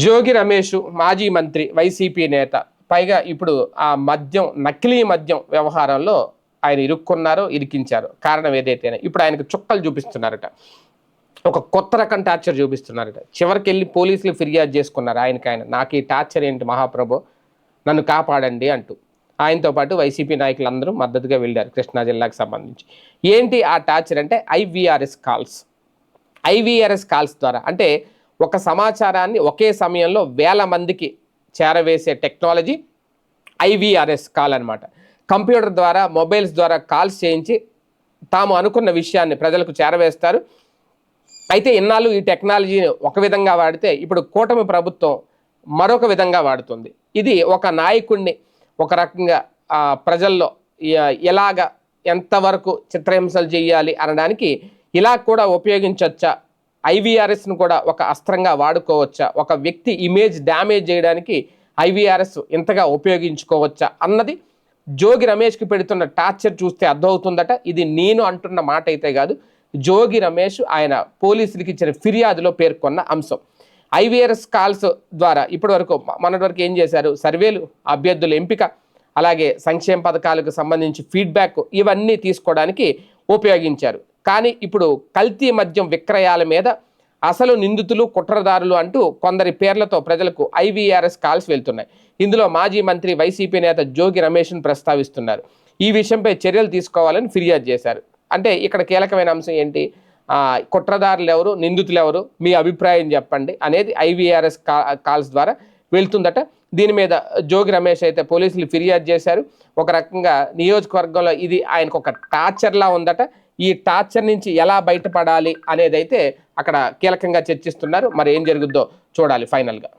జోగి రమేష్ మాజీ మంత్రి వైసీపీ నేత. పైగా ఇప్పుడు ఆ మద్యం నకిలీ మద్యం వ్యవహారంలో ఆయన ఇరుక్కున్నారు ఇరికించారు. కారణం ఏదైతేనే ఇప్పుడు ఆయనకు చుక్కలు చూపిస్తున్నారట. ఒక కొత్త రకం టార్చర్ చూపిస్తున్నారట. చివరికి వెళ్ళి పోలీసులు ఫిర్యాదు చేసుకున్నారు ఆయనకి ఆయన. నాకు ఈ టార్చర్ ఏంటి మహాప్రభు? నన్ను కాపాడండి అంటూ. ఆయనతో పాటు వైసీపీ నాయకులందరూ మద్దతుగా వెళ్ళారు కృష్ణా జిల్లాకు సంబంధించి. ఏంటి ఆ టార్చర్ అంటే ఐవీఆర్ఎస్ కాల్స్. ఐవీఆర్ఎస్ కాల్స్ ద్వారా. అంటే ఒక సమాచారాన్ని ఒకే సమయంలో వేల మందికి చేరవేసే టెక్నాలజీ ఐవీఆర్ఎస్ కాల్ అనమాట కంప్యూటర్ ద్వారా మొబైల్స్ ద్వారా కాల్స్ చేయించి తాము అనుకున్న విషయాన్ని ప్రజలకు చేరవేస్తారు. అయితే ఇన్నాళ్ళు ఈ టెక్నాలజీని ఒక విధంగా వాడితే ఇప్పుడు కూటమి ప్రభుత్వం మరొక విధంగా వాడుతుంది. ఇది ఒక నాయకుడిని ఒక రకంగా ప్రజల్లో ఎలాగ ఎంతవరకు చిత్రహింసలు చేయాలి అనడానికి ఇలా కూడా ఉపయోగించవచ్చా ఐవీఆర్ఎస్ను కూడా ఒక అస్త్రంగా వాడుకోవచ్చా? ఒక వ్యక్తి ఇమేజ్ డ్యామేజ్ చేయడానికి ఐవీఆర్ఎస్ ఇంతగా ఉపయోగించుకోవచ్చా? అన్నది జోగి రమేష్కి పెడుతున్న టార్చర్ చూస్తే అర్థమవుతుందట. ఇది నేను అంటున్న మాట అయితే కాదు. జోగి రమేష్ ఆయన పోలీసులకి ఇచ్చిన ఫిర్యాదులో పేర్కొన్న అంశం. ఐవీఆర్ఎస్ కాల్స్ ద్వారా ఇప్పటి వరకు మొన్నటి వరకు ఏం చేశారు? సర్వేలు అభ్యర్థుల ఎంపిక అలాగే సంక్షేమ పథకాలకు సంబంధించి ఫీడ్బ్యాక్ ఇవన్నీ తీసుకోవడానికి ఉపయోగించారు. కానీ ఇప్పుడు కల్తీ మద్యం విక్రయాల మీద అసలు నిందితులు కుట్రదారులు అంటూ కొందరి పేర్లతో ప్రజలకు ఐవీఆర్ఎస్ కాల్స్ వెళ్తున్నాయి. ఇందులో మాజీ మంత్రి వైసీపీ నేత జోగి రమేష్ను ప్రస్తావిస్తున్నారు. ఈ విషయంపై చర్యలు తీసుకోవాలని ఫిర్యాదు చేశారు. అంటే ఇక్కడ కీలకమైన అంశం ఏంటి? కుట్రదారులు ఎవరు నిందితులు ఎవరు మీ అభిప్రాయం చెప్పండి అనేది ఐవీఆర్ఎస్ కాల్స్ ద్వారా వెళ్తుందట. దీని మీద జోగి రమేష్ అయితే పోలీసులు ఫిర్యాదు చేశారు. ఒక రకంగా నియోజకవర్గంలో ఇది ఆయనకు ఒక టార్చర్లా ఉందట. ఈ టార్చర్ నుంచి ఎలా బయటపడాలి అనేది అయితే అక్కడ కీలకంగా చర్చిస్తున్నారు. మరి ఏం జరుగుద్దో చూడాలి ఫైనల్గా.